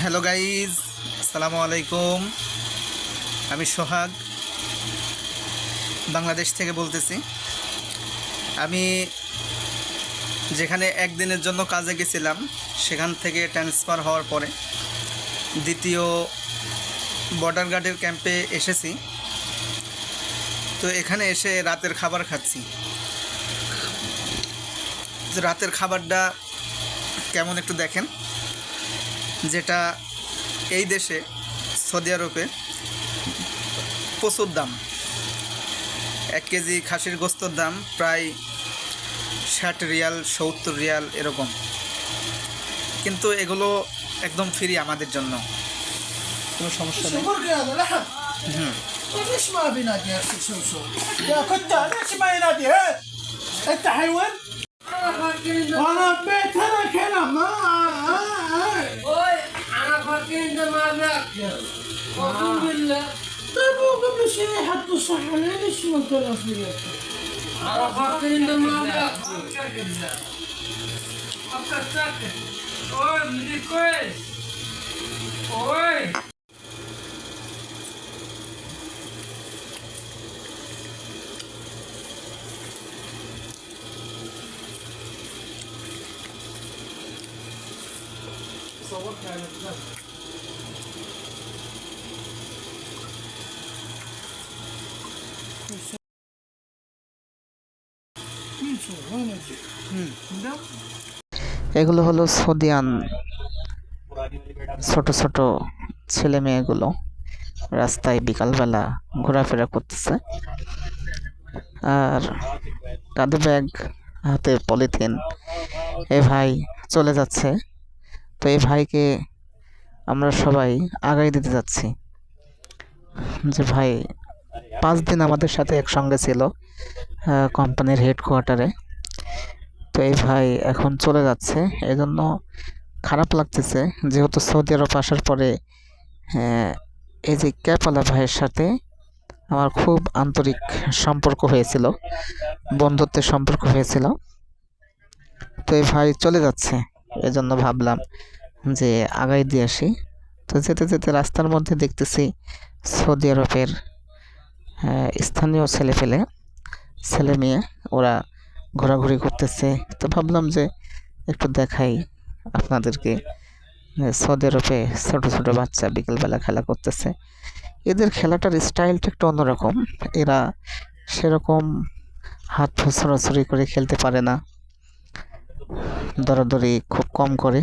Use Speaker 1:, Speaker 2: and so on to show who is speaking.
Speaker 1: Hello guys আসসালামু আলাইকুম আমি সোহাগ, বাংলাদেশ থেকে বলতেছি। আমি যেখানে একদিনের জন্য কাজে গেছিলাম, সেখান থেকে ট্রান্সফার হওয়ার পরে দ্বিতীয় বর্ডার গার্ডের ক্যাম্পে এসেছি। তো এখানে এসে রাতের খাবার খাচ্ছি। রাতের খাবারটা কেমন একটু দেখেন। যেটা এই দেশে সৌদি আরবে প্রচুর দাম এক কেজি খাসির গোস্তর দাম প্রায় ষাট রিয়াল সত্তর রিয়াল এরকম কিন্তু এগুলো একদম ফ্রি আমাদের জন্য কোনো সমস্যা নেই
Speaker 2: شو هذا لحم
Speaker 1: হুম
Speaker 2: ليش ما بينادي يا اخي شو شو يا كنت ليش ما ينادي ها انت حيوان
Speaker 3: اقسم بالله
Speaker 2: طيب وقبل شيء يحطوا صحن ليش ما أنتوا الاصليين؟
Speaker 3: أنا خاطرين دماغي ابقى ساكت اوي بدي كويس اوي صورت على الثلاثة
Speaker 1: এগুলো হলো সৌদিয়ান ছোট ছোট ছেলে মেয়েগুলো রাস্তায় বিকালবেলা ঘোরাফেরা করতেছে। আর কাঁধে ব্যাগ, হাতে পলিথিন। এ ভাই চলে যাচ্ছে। তো এই ভাইকে আমরা সবাই আগাই দিতে যাচ্ছি। যে ভাই পাঁচ দিন আমাদের সাথে একসঙ্গে ছিল কোম্পানির হেডকোয়ার্টারে তো এই ভাই এখন চলে যাচ্ছে। এই জন্য খারাপ লাগতেছে, যেহেতু সৌদি আরব আসার পরে এই যে ক্যাপালা ভাইয়ের সাথে আমার খুব আন্তরিক সম্পর্ক হয়েছিল, বন্ধুত্বের সম্পর্ক হয়েছিল। তো এই ভাই চলে যাচ্ছে, এজন্য ভাবলাম যে আগাই দিয়ে আসি। তো যেতে যেতে রাস্তার মধ্যে দেখতেছি সৌদি আরবের স্থানীয় ছেলেপেলে ছেলে মেয়ে ওরা ঘোরাঘুরি করতেছে। তো ভাবলাম যে একটু দেখাই আপনাদেরকে সৌদি আরবে ছোটো ছোটো বাচ্চা বিকেলবেলা খেলা করতেছে। এদের খেলাটার স্টাইলটা একটু অন্যরকম। এরা সেরকম হাত ছড়াছড়ি করে খেলতে পারে না। দরাদরি খুব কম করে।